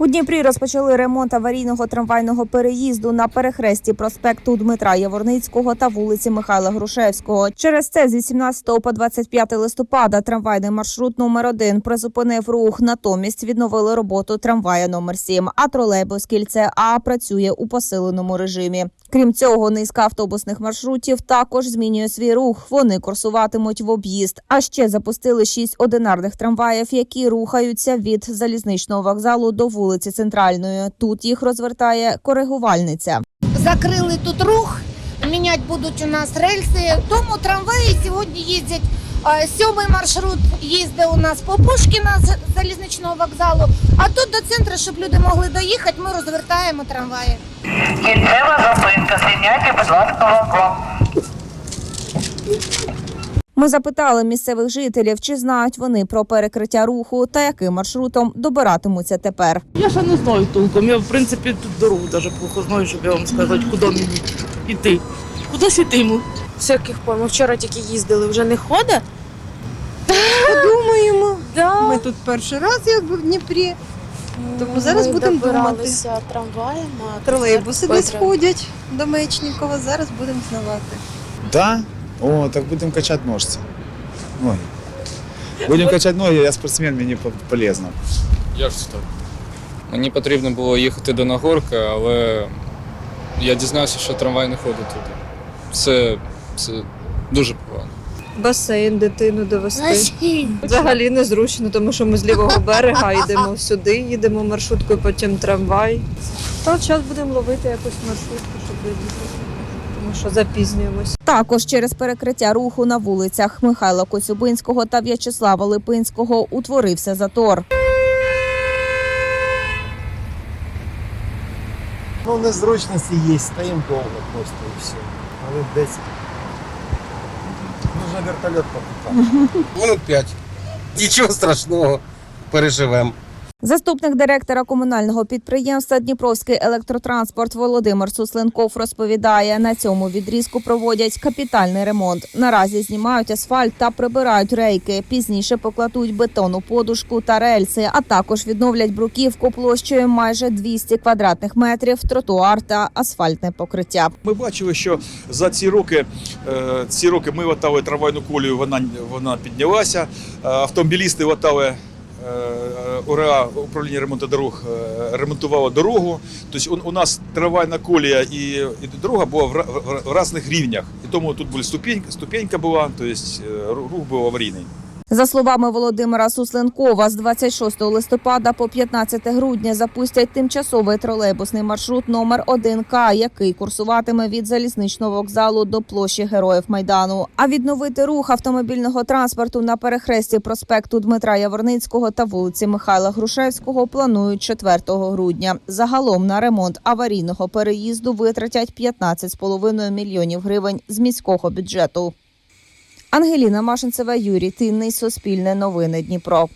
У Дніпрі розпочали ремонт аварійного трамвайного переїзду на перехресті проспекту Дмитра Яворницького та вулиці Михайла Грушевського. Через це з 18 по 25 листопада трамвайний маршрут номер 1 призупинив рух. Натомість відновили роботу трамвая номер 7 а тролейбус кільце А працює у посиленому режимі. Крім цього, низка автобусних маршрутів також змінює свій рух. Вони курсуватимуть в об'їзд. А ще запустили шість одинарних трамваїв, які рухаються від залізничного вокзалу до вулиці Центральної. Тут їх розвертає коригувальниця. закрили тут рух, міняти будуть у нас рельси. Тому трамваї сьогодні їздять. Сьомий маршрут їздить у нас по Пушкіна з залізничного вокзалу. А тут до центру, щоб люди могли доїхати, ми розвертаємо трамваї. Кінцева зупинка. Звільняйте, будь ласка, вагон. Ми запитали місцевих жителів, чи знають вони про перекриття руху та яким маршрутом добиратимуться тепер. Я ще не знаю толком. Я в принципі тут дорогу навіть плохо знаю, щоб я вам сказати, куди мені йти. Кудись йтиму. всяких пор. Ми вчора тільки їздили, вже не ходить. Думаємо. Да. Ми тут перший раз якби в Дніпрі. Тому зараз Ми будемо добиралися трамваєм. Тролейбуси десь ходять до Мечникова. Зараз будемо знавати. Да? О, так будем качать ножцы. Ноги. Будем качать ноги, я спортсмен, мені по- полезно. Як це так? Мені потрібно було їхати до Нагорка, але я дізнався, що трамвай не ходить туди. Це, це дуже погано. Басейн, дитину довести. Взагалі незручно, тому що ми з лівого берега йдемо сюди, їдемо маршруткою, потім трамвай. Та час будемо ловити якусь маршрутку, щоб виїхати, тому що запізнюємось. Також через перекриття руху на вулицях Михайла Коцюбинського та В'ячеслава Липинського утворився затор. Ну, незручності є, стоїмо довго просто і все. Але 10. Нужно вертольот покупати. Минут п'ять. Нічого страшного, переживемо. Заступник директора комунального підприємства Дніпровський електротранспорт Володимир Сусленков розповідає, на цьому відрізку проводять капітальний ремонт. Наразі знімають асфальт та прибирають рейки. Пізніше покладуть бетонну подушку та рельси, а також відновлять бруківку площею майже 200 квадратних метрів, тротуар та асфальтне покриття. Ми бачили, що за ці роки, е, ці роки ми латали трамвайну колію, вона, вона піднялася. Е, Автомобілісти латали е, УРА, управління ремонту дорог, е, ремонтувало дорогу. Тобто у, нас трамвайна колія і, і дорога була в, в, в різних рівнях. І тому тут була ступінь, ступенька була, тобто е, рух був аварійний. За словами Володимира Сусленкова, з 26 листопада по 15 грудня запустять тимчасовий тролейбусний маршрут номер 1К, який курсуватиме від залізничного вокзалу до площі Героїв Майдану. А відновити рух автомобільного транспорту на перехресті проспекту Дмитра Яворницького та вулиці Михайла Грушевського планують 4 грудня. Загалом на ремонт аварійного переїзду витратять 15,5 мільйонів гривень з міського бюджету. Ангеліна Машинцева, Юрій Тинний, Суспільне новини Дніпро.